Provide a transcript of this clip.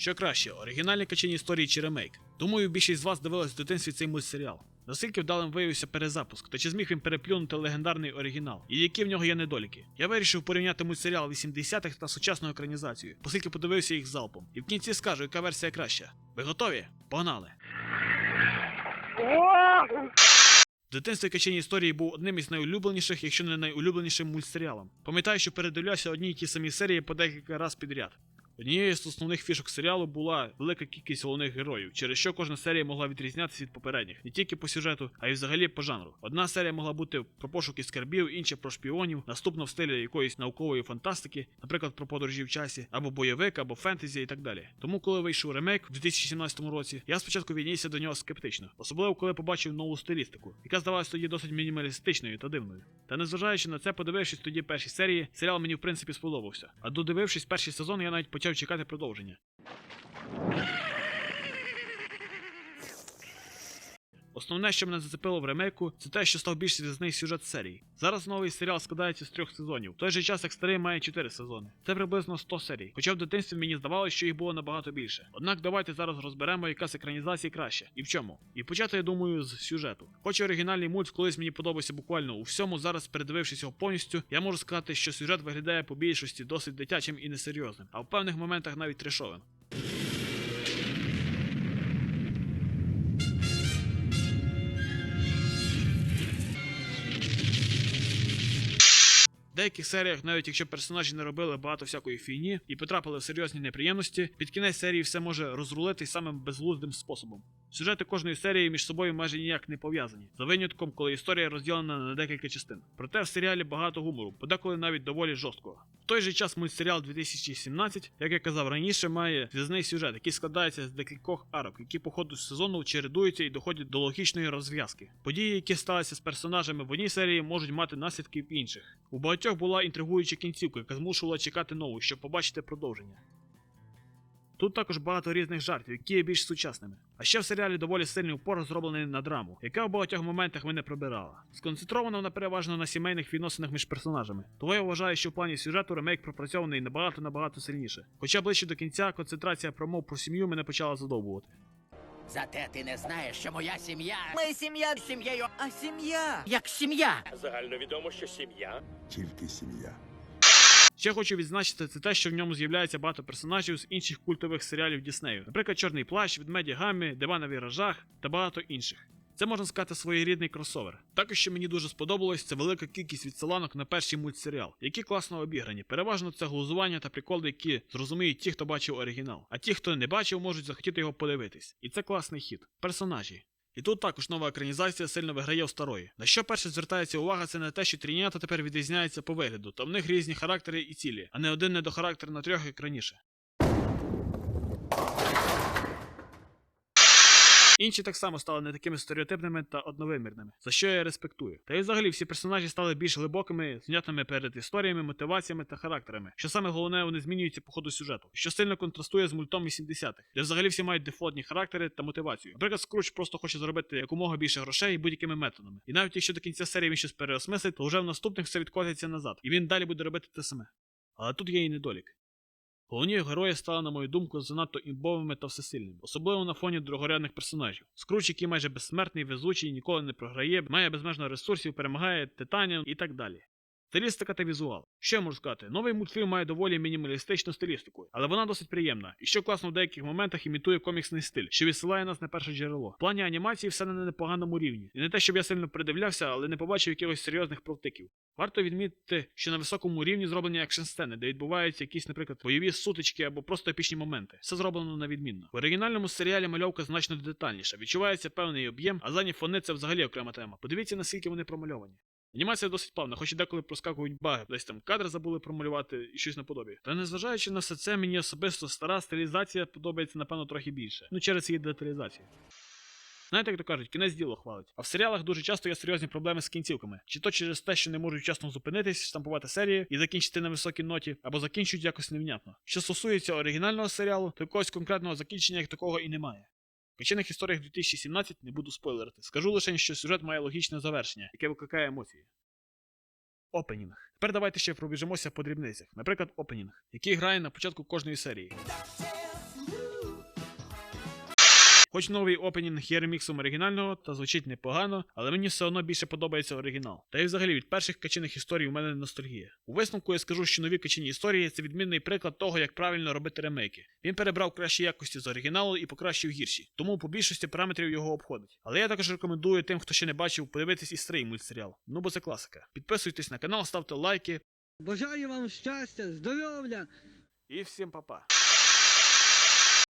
Що краще, оригінальні качені історії чи ремейк? Думаю, більшість з вас дивилась в дитинстві цей мультсеріал. Наскільки вдалим виявився перезапуск, та чи зміг він переплюнути легендарний оригінал, і які в нього є недоліки? Я вирішив порівняти мультсеріал 80-х та сучасну екранізацію, оскільки подивився їх залпом. І в кінці скажу, яка версія краща. Ви готові? Погнали! В дитинстві качені історії був одним із найулюбленіших, якщо не найулюбленішим мультсеріалом. Пам'ятаю, що передивлявся одні й ті самі серії по декілька разів підряд. Однією з основних фішок серіалу була велика кількість головних героїв, через що кожна серія могла відрізнятися від попередніх не тільки по сюжету, а й взагалі по жанру. Одна серія могла бути про пошуки скарбів, інша про шпіонів, наступна в стилі якоїсь наукової фантастики, наприклад, про подорожі в часі, або бойовик, або фентезі і так далі. Тому, коли вийшов ремейк в 2017 році, я спочатку віднісся до нього скептично, особливо коли побачив нову стилістику, яка здавалася тоді досить мінімалістичною та дивною. Та незважаючи на це, подивившись тоді перші серії, серіал мені в принципі сподобався. А додивившись перший сезон, я навіть почав чекати продовження. Основне, що мене зацепило в ремейку, це те, що став більш зв'язний сюжет серії. Зараз новий серіал складається з трьох сезонів, в той же час як старий має 4 сезони. Це приблизно 100 серій. Хоча в дитинстві мені здавалося, що їх було набагато більше. Однак давайте зараз розберемо, яка з екранізацій краще і в чому. І почати, я думаю, з сюжету. Хоч оригінальний мульт колись мені подобався буквально у всьому, зараз передивившись його повністю, я можу сказати, що сюжет виглядає по більшості досить дитячим і несерйозним, а в певних моментах навіть трешовим. Деяких серіях, навіть якщо персонажі не робили багато всякої фігні і потрапили в серйозні неприємності, під кінець серії все може розрулити самим безглуздим способом. Сюжети кожної серії між собою майже ніяк не пов'язані, за винятком, коли історія розділена на декілька частин. Проте в серіалі багато гумору, подеколи навіть доволі жорсткого. В той же час мультсеріал 2017, як я казав раніше, має зв'язний сюжет, який складається з декількох арок, які по ходу сезону чередуються і доходять до логічної розв'язки. Події, які сталися з персонажами в одній серії, можуть мати наслідки в інших. У багатьох була інтригуюча кінцівка, яка змушувала чекати нову, щоб побачити продовження. Тут також багато різних жартів, які є більш сучасними. А ще в серіалі доволі сильний упор зроблений на драму, яка в багатьох моментах мене пробирала. Сконцентрована вона переважно на сімейних відносинах між персонажами. Тому я вважаю, що в плані сюжету ремейк пропрацьований набагато набагато сильніше. Хоча ближче до кінця концентрація промов про сім'ю мене почала задовбувати. Зате ти не знаєш, що моя сім'я Ми сім'я, з сім'єю а сім'я. як сім'я. Загальновідомо, що сім'я Тільки сім'я. Ще хочу відзначити це те, що в ньому з'являється багато персонажів з інших культових серіалів Діснею, наприклад, Чорний плащ, Ведмеді Гаммі, Дива на віражах та багато інших. Це можна сказати своєрідний кросовер. Також що мені дуже сподобалось, це велика кількість відсиланок на перший мультсеріал, які класно обіграні. Переважно це глузування та приколи, які зрозуміють ті, хто бачив оригінал. А ті, хто не бачив, можуть захотіти його подивитись. І це класний хід. Персонажі. І тут також нова екранізація сильно виграє в старої. На що перше звертається увага, це не те, що трінята тепер відрізняються по вигляду, та в них різні характери і цілі, а не один недохарактер на трьох, як раніше. Інші так само стали не такими стереотипними та одновимірними, за що я респектую. Та й взагалі всі персонажі стали більш глибокими, знятими перед історіями, мотиваціями та характерами. Що саме головне, вони змінюються по ходу сюжету, що сильно контрастує з мультом 80-х, де взагалі всі мають дефолтні характери та мотивацію. Наприклад, Скруч просто хоче заробити якомога більше грошей будь-якими методами. І навіть якщо до кінця серії він щось переосмислить, то вже в наступних все відкотиться назад, і він далі буде робити те саме. Але тут є і недолік. Головні герої стали, на мою думку, занадто імбовими та всесильними, особливо на фоні другорядних персонажів. Скруч, який майже безсмертний, везучий, ніколи не програє, має безмежно ресурсів, перемагає титанів і так далі. Стилістика та візуал. Що я можу сказати? Новий мультфільм має доволі мінімалістичну стилістику, але вона досить приємна, і що класно в деяких моментах імітує коміксний стиль, що відсилає нас на перше джерело. В плані анімації все на непоганому рівні. І не те, щоб я сильно придивлявся, але не побачив якихось серйозних провтиків. Варто відмітити, що на високому рівні зроблені екшн сцени, де відбуваються якісь, наприклад, бойові сутички або просто епічні моменти. Все зроблено на відмінно. В оригінальному серіалі мальовка значно детальніша, відчувається певний об'єм, а задні фони це взагалі окрема тема. Подивіться, наскільки вони промальовані. Анімація досить плавна, хоч і деколи проскакують баги, десь там кадри забули промалювати і щось наподобі. Та незважаючи на все це, мені особисто стара стилізація подобається, напевно, трохи більше. Ну через її деталізацію. Знаєте, як то кажуть, кінець діло хвалить. А в серіалах дуже часто є серйозні проблеми з кінцівками. Чи то через те, що не можуть вчасно зупинитись, штампувати серії і закінчити на високій ноті, або закінчують якось невнятно. Що стосується оригінального серіалу, то якогось конкретного закінчення як такого і немає. В історіях 2017 не буду спойлерити. Скажу лише, що сюжет має логічне завершення, яке викликає емоції. Опенінг. Тепер давайте ще пробіжимося по дрібницях. Наприклад, опенінг, який грає на початку кожної серії. Хоч новий опенінг є реміксом оригінального та звучить непогано, але мені все одно більше подобається оригінал. Та й взагалі від перших качених історій у мене ностальгія. У висновку я скажу, що нові качені історії це відмінний приклад того, як правильно робити ремейки. Він перебрав кращі якості з оригіналу і покращив гірші, тому по більшості параметрів його обходить. Але я також рекомендую тим, хто ще не бачив, подивитись і старий мультсеріал. Ну бо це класика. Підписуйтесь на канал, ставте лайки Бажаю вам щастя, здоров'я, і всім па-па.